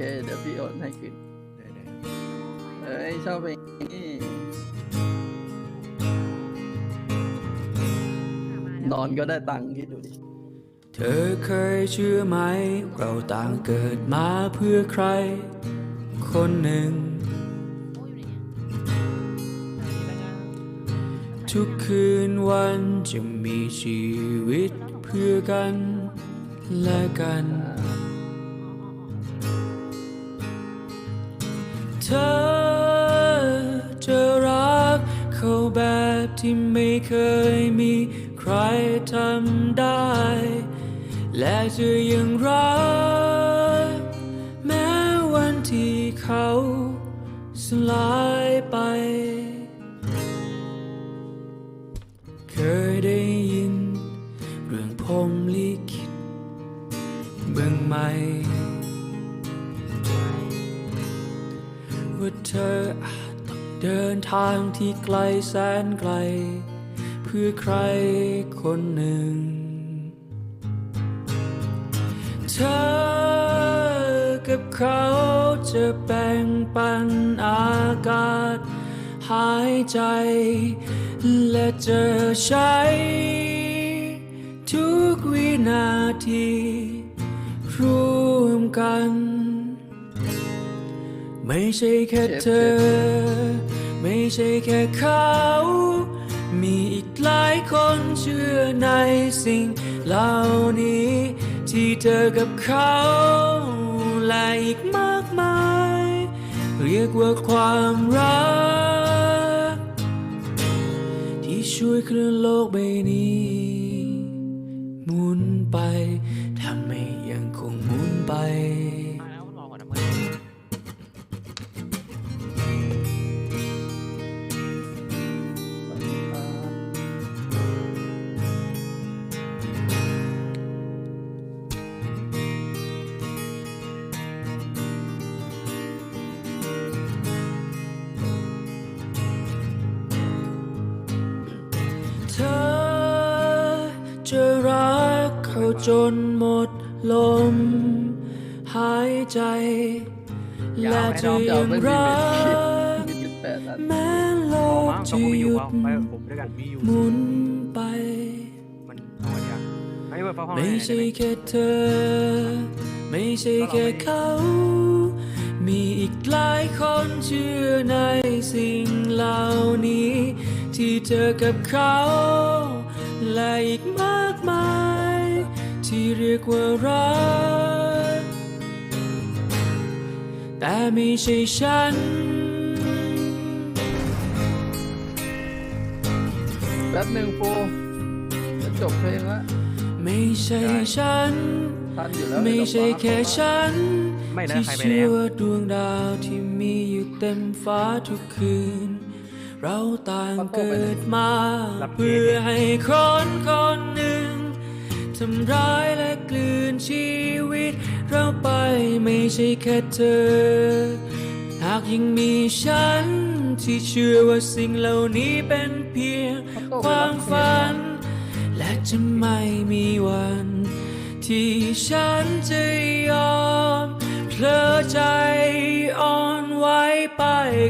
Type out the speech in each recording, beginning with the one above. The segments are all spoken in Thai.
เค เดี๋ยวพี่โอนให้คืนได้ได้เอ้ยชอบเพลงนี้นอนก็ได้ตังค์คิดดูดิ เธอเคยเชื่อไหม เราต่างเกิดมาเพื่อใคร คนหนึ่ง ทุกคืนวันจะมีชีวิตเพื่อกันและกัน ที่ไม่เคยมีใครทำได้ และจะยังรักแม้วันที่เขาสลายไป เคยได้ยิน เรื่องพรมลิขิตเบื้องไหม่ว่าเธออาจ เดินทางที่ไกลแสนไกล เพื่อใครคนหนึ่ง เธอกับเขาจะแบ่งปันอากาศ หายใจ และเจอใช้ ทุกวินาทีร่วมกัน ไม่ใช่แค่เธอ ไม่ใช่แค่เขา มีอีกหลายคนเชื่อในสิ่งเหล่านี้ ที่เธอกับเขาและอีกมากมาย เรียกว่าความรัก ที่ช่วยเคลื่อนโลกใบนี้ หมุนไปทำให้ยังคงหมุนไป จะรักเขาจนหมดลม หายใจ และจะยังไม่มีรักแม้โลกจะหยุดหมุนไปมันไม่ใช่แค่เธอ ไม่ใช่แค่เขา มีอีกหลายคนเชื่อในสิ่งเหล่านี้ ที่เธอกับเขา และอีกมากมาย ที่เรียกว่ารัก แต่ไม่ใช่ฉัน แป๊บหนึ่งโฟจะจบเพลงละไม่ใช่ฉัน ทันอยู่แล้วไม่ใช่แค่ฉัน ไม่นะที่ใครไปเชื่แล้อว ว่าดวงดาวที่มีอยู่เต็มฟ้าทุกคืน เราต่างเกิดมารับเคสเพื่อให้คนคนหนึ่งทำร้ายและกลืนชีวิต เราไปไม่ใช่แค่เธอ หากยังมีฉันที่เชื่อว่าสิ่งเหล่านี้เป็นเพียงความฝัน และจะไม่มีวัน ที่ฉันจะยอมเพลอใจอ่อน ไป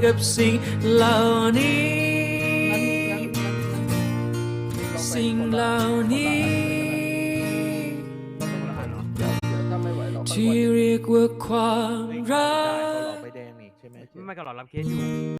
กับสิ่งเหล่านี้ สิ่งเหล่านี้ ที่เรียกว่าความรัก ไม่ก็หลอดรับเคสอยู่